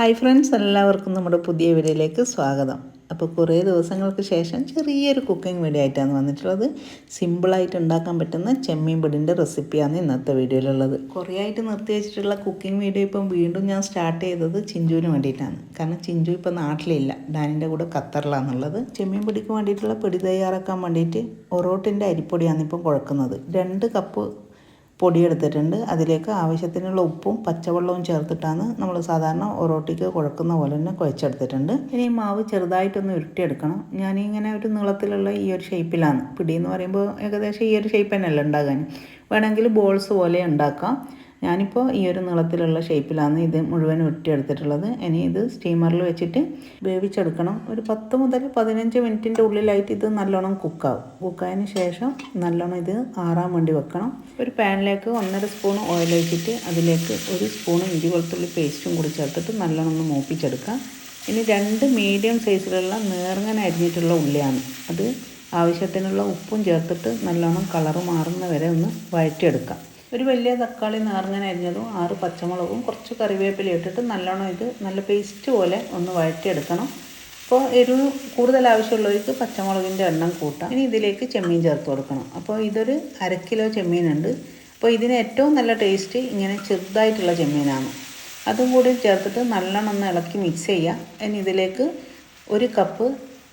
Hi friends എല്ലാവർക്കും നമ്മുടെ പുതിയ വീഡിയോയിലേക്ക് സ്വാഗതം. അപ്പോൾ കുറേ ദിവസങ്ങൾക്ക് ശേഷം ചെറിയൊരു കുക്കിംഗ് വീഡിയോ ആയിട്ടാണ് വന്നിട്ടുള്ളത്. സിമ്പിളായിട്ട് ഉണ്ടാക്കാൻ പറ്റുന്ന ചെമ്മീൻ പൊടിന്റെ റെസിപ്പിയാണ് ഇന്നത്തെ വീഡിയോയിലുള്ളത്. കുറേ ആയിട്ട് നിർത്തി വെച്ചിട്ടുള്ള കുക്കിംഗ് വീഡിയോ ഇപ്പം വീണ്ടും ഞാൻ സ്റ്റാർട്ട് ചെയ്തത് ചിഞ്ചുവിന് വേണ്ടിയിട്ടാണ്. കാരണം ചിഞ്ചു ഇപ്പം നാട്ടിലില്ല. ഡാനിന്റെ കൂടെ ഖത്തറിലാണുള്ളത്. ചെമ്മീൻ പൊടിക്ക് വേണ്ടിയിട്ടുള്ള പൊടി തയ്യാറാക്കാൻ വേണ്ടിയിട്ട് ഒറോട്ടിന്റെ അരിപ്പൊടിയാണ് ഇപ്പം കുഴക്കുന്നത്. രണ്ട് കപ്പ് പൊടിയെടുത്തിട്ടുണ്ട്. അതിലേക്ക് ആവശ്യത്തിനുള്ള ഉപ്പും പച്ചവെള്ളവും ചേർത്തിട്ടാണ് നമ്മൾ സാധാരണ ഒറോട്ടിക്ക് കുഴക്കുന്ന പോലെ തന്നെ കുഴച്ചെടുത്തിട്ടുണ്ട്. ഇനി മാവ് ചെറുതായിട്ടൊന്ന് ഉരുട്ടിയെടുക്കണം. ഞാനിങ്ങനെ ഒരു നീളത്തിലുള്ള ഈ ഒരു ഷേപ്പിലാണ്. പിടി എന്ന് പറയുമ്പോൾ ഏകദേശം ഈ ഒരു ഷേപ്പ് തന്നെയല്ല ഉണ്ടാകാൻ. വേണമെങ്കിൽ ബോൾസ് പോലെ ഉണ്ടാക്കാം. ഞാനിപ്പോൾ ഈ ഒരു നീളത്തിലുള്ള ഷേപ്പിലാണ് ഇത് മുഴുവൻ ഉരുട്ടിയെടുത്തിട്ടുള്ളത്. ഇനി ഇത് സ്റ്റീമറിൽ വെച്ചിട്ട് വേവിച്ചെടുക്കണം. ഒരു പത്ത് മുതൽ പതിനഞ്ച് മിനിറ്റിന്റെ ഉള്ളിലായിട്ട് ഇത് നല്ലോണം കുക്കാവും. കുക്കായതിന് ശേഷം നല്ലോണം ഇത് ആറാൻ വേണ്ടി വെക്കണം. ഒരു പാനിലേക്ക് ഒന്നര സ്പൂൺ ഓയിൽ ഒഴിച്ചിട്ട് അതിലേക്ക് ഒരു സ്പൂൺ ഇഞ്ചി വെളുത്തുള്ളി പേസ്റ്റും കൂടി ചേർത്തിട്ട് നല്ലോണം ഒന്ന് മൂപ്പിച്ചെടുക്കാം. ഇനി രണ്ട് മീഡിയം സൈസിലുള്ള നേർങ്ങനെ അരിഞ്ഞിട്ടുള്ള ഉള്ളിയാണ്. അത് ആവശ്യത്തിനുള്ള ഉപ്പും ചേർത്തിട്ട് നല്ലോണം കളറ് മാറുന്ന വരെ ഒന്ന് വഴറ്റിയെടുക്കാം. ഒരു വലിയ തക്കാളി നാരങ്ങന അരിഞ്ഞതും ആറ് പച്ചമുളകും കുറച്ച് കറിവേപ്പില ഇട്ടിട്ട് നല്ലോണം ഇത് നല്ല പേസ്റ്റ് പോലെ ഒന്ന് വഴറ്റിയെടുക്കണം. അപ്പോൾ എരിവ് കൂടുതൽ ആവശ്യമുള്ളവർക്ക് പച്ചമുളകിന്റെ എണ്ണം കൂട്ടാം. ഇനി ഇതിലേക്ക് ചെമ്മീൻ ചേർത്ത് കൊടുക്കണം. അപ്പോൾ ഇതൊരു അര കിലോ ചെമ്മീനുണ്ട്. അപ്പോൾ ഇതിന് ഏറ്റവും നല്ല ടേസ്റ്റ് ഇങ്ങനെ ചെറുതായിട്ടുള്ള ചെമ്മീനാണ്. അതും കൂടി ചേർത്തിട്ട് നല്ലോണം ഒന്ന് ഇളക്കി മിക്സ് ചെയ്യാം. ഇനി ഇതിലേക്ക് ഒരു കപ്പ്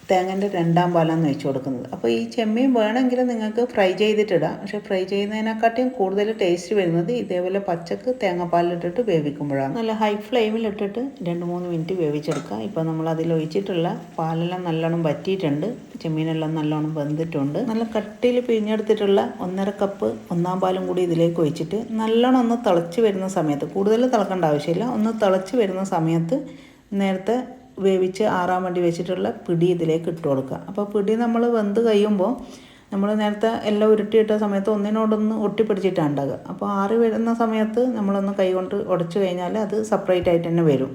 തേങ്ങന്റെ രണ്ടാം പാലാണ് വെച്ച് കൊടുക്കുന്നത്. അപ്പോൾ ഈ ചെമ്മീൻ വേണമെങ്കിൽ നിങ്ങൾക്ക് ഫ്രൈ ചെയ്തിട്ടിടാം. പക്ഷേ ഫ്രൈ ചെയ്യുന്നതിനെക്കാട്ടിയും കൂടുതൽ ടേസ്റ്റ് വരുന്നത് ഇതേപോലെ പച്ചക്ക് തേങ്ങാപ്പാലിട്ടിട്ട് വേവിക്കുമ്പോഴാണ്. നല്ല ഹൈ ഫ്ലെയിമിലിട്ടിട്ട് രണ്ട് മൂന്ന് മിനിറ്റ് വേവിച്ചെടുക്കുക. ഇപ്പോൾ നമ്മൾ അതിൽ ഒഴിച്ചിട്ടുള്ള പാലെല്ലാം നല്ലോണം വറ്റിയിട്ടുണ്ട്. ചെമ്മീനെല്ലാം നല്ലോണം വെന്തിട്ടുണ്ട്. നല്ല കട്ടിയിൽ പിഴിഞ്ഞെടുത്തിട്ടുള്ള ഒന്നര കപ്പ് ഒന്നാം പാലും കൂടി ഇതിലേക്ക് ഒഴിച്ചിട്ട് നല്ലോണം ഒന്ന് തിളച്ച് വരുന്ന സമയത്ത് കൂടുതൽ തിളക്കേണ്ട ആവശ്യമില്ല ഒന്ന് തിളച്ച് വരുന്ന സമയത്ത് നേരത്തെ വേവിച്ച് ആറാൻ വേണ്ടി വെച്ചിട്ടുള്ള പിടി ഇതിലേക്ക് ഇട്ട് കൊടുക്കുക. അപ്പോൾ പിടി നമ്മൾ വെന്ത് കഴിയുമ്പോൾ നമ്മൾ നേരത്തെ എല്ലാം ഉരുട്ടിയിട്ട സമയത്ത് ഒന്നിനോടൊന്ന് ഒട്ടിപ്പിടിച്ചിട്ടാണ് ഉണ്ടാകുക അപ്പോൾ ആറി വരുന്ന സമയത്ത് നമ്മളൊന്ന് കൈ കൊണ്ട് ഉടച്ചു കഴിഞ്ഞാൽ അത് സെപ്പറേറ്റ് ആയിട്ട് തന്നെ വരും.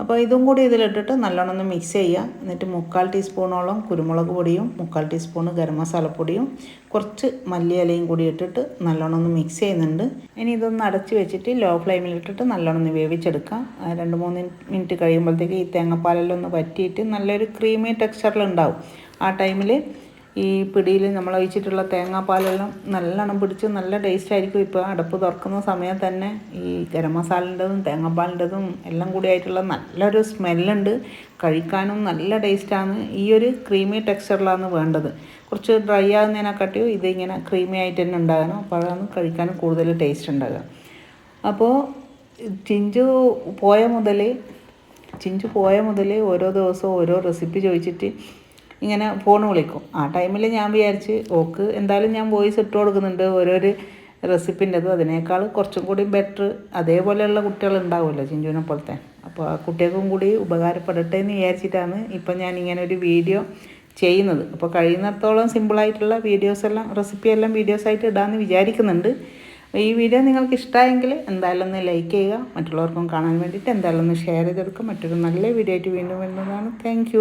അപ്പോൾ ഇതും കൂടി ഇതിലിട്ടിട്ട് നല്ലോണം ഒന്ന് മിക്സ് ചെയ്യുക. എന്നിട്ട് മുക്കാൽ ടീസ്പൂണോളം കുരുമുളക് പൊടിയും മുക്കാൽ ടീസ്പൂൺ ഗരം മസാലപ്പൊടിയും കുറച്ച് മല്ലിയിലയും കൂടി ഇട്ടിട്ട് നല്ലോണം ഒന്ന് മിക്സ് ചെയ്യുന്നുണ്ട്. ഇനി ഇതൊന്ന് അടച്ച് വെച്ചിട്ട് ലോ ഫ്ലെയിമിൽ ഇട്ടിട്ട് നല്ലോണം ഒന്ന് വേവിച്ചെടുക്കാം. രണ്ട് മൂന്ന് മിനിറ്റ് കഴിയുമ്പോഴത്തേക്ക് ഈ തേങ്ങാപ്പാലെല്ലാം ഒന്ന് വറ്റിയിട്ട് നല്ലൊരു ക്രീമി ടെക്സ്ചറിലുണ്ടാവും ആ ടൈമിൽ ഈ പിടിയിൽ നമ്മൾ ഒഴിച്ചിട്ടുള്ള തേങ്ങാപ്പാലെല്ലാം നല്ലോണം പിടിച്ച് നല്ല ടേസ്റ്റ് ആയിരിക്കും ഇപ്പോൾ അടുപ്പ് തുറക്കുന്ന സമയത്ത് തന്നെ. ഈ ഗരം മസാലന്റെതും തേങ്ങാപ്പാലിന്റെതും എല്ലാം കൂടി ആയിട്ടുള്ള നല്ലൊരു സ്മെല്ലുണ്ട്. കഴിക്കാനും നല്ല ടേസ്റ്റാണ് ഈ ഒരു ക്രീമി ടെക്സ്ചറിലാണ് വേണ്ടത്. കുറച്ച് ഡ്രൈ ആകുന്നതിനെക്കാട്ടിയും ഇതിങ്ങനെ ക്രീമി ആയിട്ട് തന്നെ ഉണ്ടാകണം. അപ്പോഴാണ് കഴിക്കാനും കൂടുതൽ ടേസ്റ്റ് ഉണ്ടാകുക അപ്പോൾ ചിഞ്ചു പോയ മുതൽ ചിഞ്ചു പോയ മുതൽ ഓരോ ദിവസവും ഓരോ റെസിപ്പി ചോദിച്ചിട്ട് ഇങ്ങനെ ഫോൺ വിളിക്കും. ആ ടൈമിൽ ഞാൻ വിചാരിച്ച് ഓക്ക് എന്തായാലും ഞാൻ വോയിസ് ഇട്ട് കൊടുക്കുന്നുണ്ട് ഓരോരു റെസിപ്പിന്റെതും അതിനേക്കാൾ കുറച്ചും കൂടി ബെറ്റർ അതേപോലെയുള്ള കുട്ടികൾ ഉണ്ടാവുമല്ലോ ചിഞ്ചുവിനെ പോലത്തെ. അപ്പോൾ ആ കുട്ടികൾക്കും കൂടി ഉപകാരപ്പെടട്ടെ എന്ന് വിചാരിച്ചിട്ടാണ് ഇപ്പം ഞാൻ ഇങ്ങനെ ഒരു വീഡിയോ ചെയ്യുന്നത്. അപ്പോൾ കഴിയുന്നിടത്തോളം സിമ്പിളായിട്ടുള്ള വീഡിയോസ് എല്ലാം റെസിപ്പി എല്ലാം വീഡിയോസായിട്ട് ഇടാമെന്ന് വിചാരിക്കുന്നുണ്ട്. ഈ വീഡിയോ നിങ്ങൾക്ക് ഇഷ്ടമായെങ്കിൽ എന്തായാലും ഒന്ന് ലൈക്ക് ചെയ്യുക. മറ്റുള്ളവർക്കും കാണാൻ വേണ്ടിയിട്ട് എന്തായാലും ഒന്ന് ഷെയർ ചെയ്തെടുക്കുക. മറ്റൊരു നല്ല വീഡിയോ ആയിട്ട് വീണ്ടും വരുന്നതാണ്. താങ്ക്